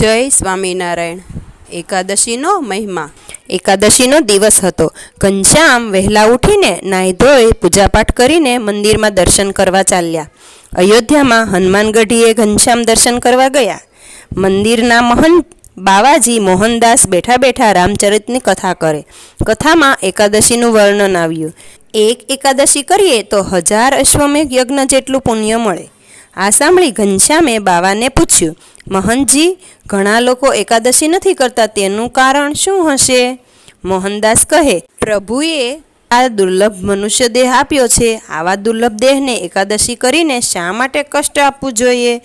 જય સ્વામિનારાયણ. એકાદશીનો મહિમા. એકાદશીનો દિવસ હતો. ઘનશ્યામ વહેલા ઉઠીને નાહી ધોઈ પૂજાપાઠ કરીને મંદિરમાં દર્શન કરવા ચાલ્યા. અયોધ્યામાં હનુમાનગઢીએ ઘનશ્યામ દર્શન કરવા ગયા. મંદિરના મહંત બાવાજી મોહનદાસ બેઠા બેઠા રામચરિતની કથા કરે. કથામાં એકાદશીનું વર્ણન આવ્યું. એક એકાદશી કરીએ તો હજાર અશ્વમેઘ યજ્ઞ જેટલું પુણ્ય મળે. આ સાંભળી ઘનશ્યામે બાવાને પૂછ્યું મહંતજી ઘણા લોકો એકાદશી નથી કરતા, તેનું કારણ શું હશે? મોહનદાસ કહે, પ્રભુએ આ દુર્લભ મનુષ્ય દેહ આપ્યો છે. આવા દુર્લભ દેહને એકાદશી કરીને શા માટે કષ્ટ આપવું જોઈએ?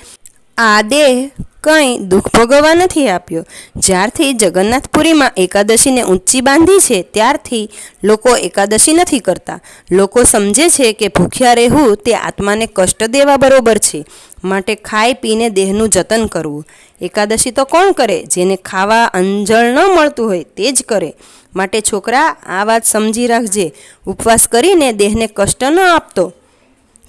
આ દેહ કંઈ દુઃખ ભોગવવા નથી આપ્યો. જ્યારથી જગન્નાથપુરીમાં એકાદશીને ઊંચી બાંધી છે, ત્યારથી લોકો એકાદશી નથી કરતા. લોકો સમજે છે કે ભૂખ્યા રહેવું તે આત્માને કષ્ટ દેવા બરોબર છે. માટે ખાઈ પીને દેહનું જતન કરવું. એકાદશી તો કોણ કરે? જેને ખાવા અંજળ ન મળતું હોય તે જ કરે. માટે છોકરા, આ વાત સમજી રાખજે. ઉપવાસ કરીને દેહને કષ્ટ ન આપતો.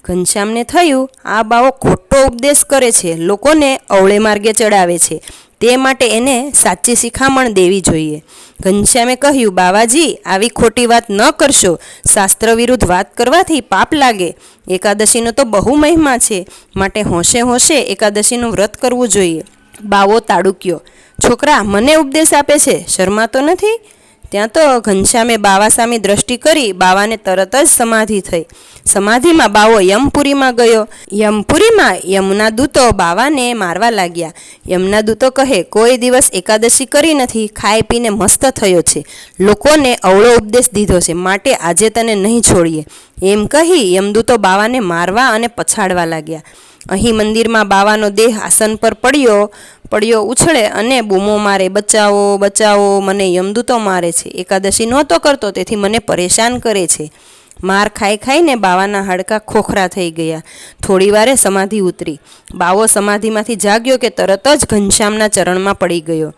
ઘનશ્યામને થયું, આ બાવો ખોટો ઉપદેશ કરે છે. લોકોને અવળે માર્ગે ચડાવે છે. તે માટે એને સાચી શિખામણ દેવી જોઈએ. ઘનશ્યામે કહ્યું, બાવાજી, આવી ખોટી વાત ન કરશો. શાસ્ત્ર વિરુદ્ધ વાત કરવાથી પાપ લાગે. એકાદશીનો તો બહુ મહિમા છે. માટે હોંશે હોંશે એકાદશીનું વ્રત કરવું જોઈએ. બાવો તાડુક્યો, છોકરા, મને ઉપદેશ આપે છે? શરમાતો નથી? ત્યાં તો ઘનશ્યામે બાવા સામે દ્રષ્ટિ કરી બાવાને તરત જ સમાધિ થઈ. સમાધિમાં બાવો યમપુરીમાં ગયો. યમપુરીમાં યમુના દૂતો બાવાને મારવા લાગ્યા. યમના દૂતો કહે, કોઈ દિવસ એકાદશી કરી નથી, ખાઈ પીને મસ્ત થયો છે. લોકોને અવળો ઉપદેશ દીધો છે, માટે આજે તને નહીં છોડીએ. એમ કહી યમદૂતો બાવાને મારવા અને પછાડવા લાગ્યા. અહીં મંદિરમાં બાવાનો દેહ આસન પર પડ્યો પડ્યો ઉછળે અને બૂમો મારે, બચાવો બચાવો, મને યમદૂતો મારે છે. એકાદશી નહોતો કરતો, તેથી મને પરેશાન કરે છે. માર ખાઈ ખાઈને બાવાના હાડકાં ખોખરા થઈ ગયા. થોડી વારે સમાધિ ઉતરી. બાવો સમાધિમાંથી જાગ્યો કે તરત જ ઘનશ્યામના ચરણમાં પડી ગયો.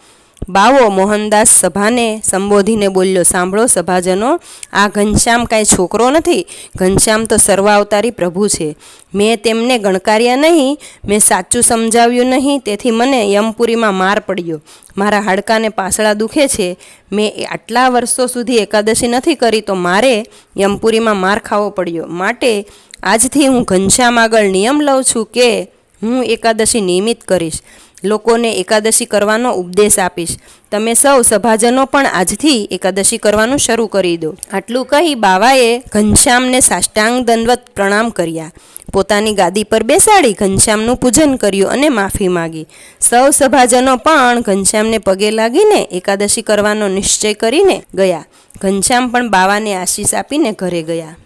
બાવો મોહનદાસ સભાને સંબોધીને બોલ્યો, સાંભળો સભાજનો, આ ઘનશ્યામ કાંઈ છોકરો નથી. ઘનશ્યામ તો સર્વાવતારી પ્રભુ છે. મેં તેમને ગણકાર્યા નહીં, મેં સાચું સમજાવ્યું નહીં, તેથી મને યમપુરીમાં માર પડ્યો. મારા હાડકાને પાસળા દુખે છે. મેં આટલા વર્ષો સુધી એકાદશી નથી કરી તો મારે યમપુરીમાં માર ખાવો પડ્યો. માટે આજથી હું ઘનશ્યામ આગળ નિયમ લઉં છું કે હું એકાદશી નિયમિત કરીશ. લોકોને એકાદશી કરવાનો ઉપદેશ આપીશ. તમે સૌ સભાજનો પણ આજથી એકાદશી કરવાનું શરૂ કરી દો. આટલું કહી બાવાએ ઘનશ્યામને સાષ્ટાંગ દંડવત પ્રણામ કર્યા. પોતાની ગાદી પર બેસાડી ઘનશ્યામનું પૂજન કર્યું અને માફી માગી. સૌ સભાજનો પણ ઘનશ્યામને પગે લાગીને એકાદશી કરવાનો નિશ્ચય કરીને ગયા. ઘનશ્યામ પણ બાવાને આશીષ આપીને ઘરે ગયા.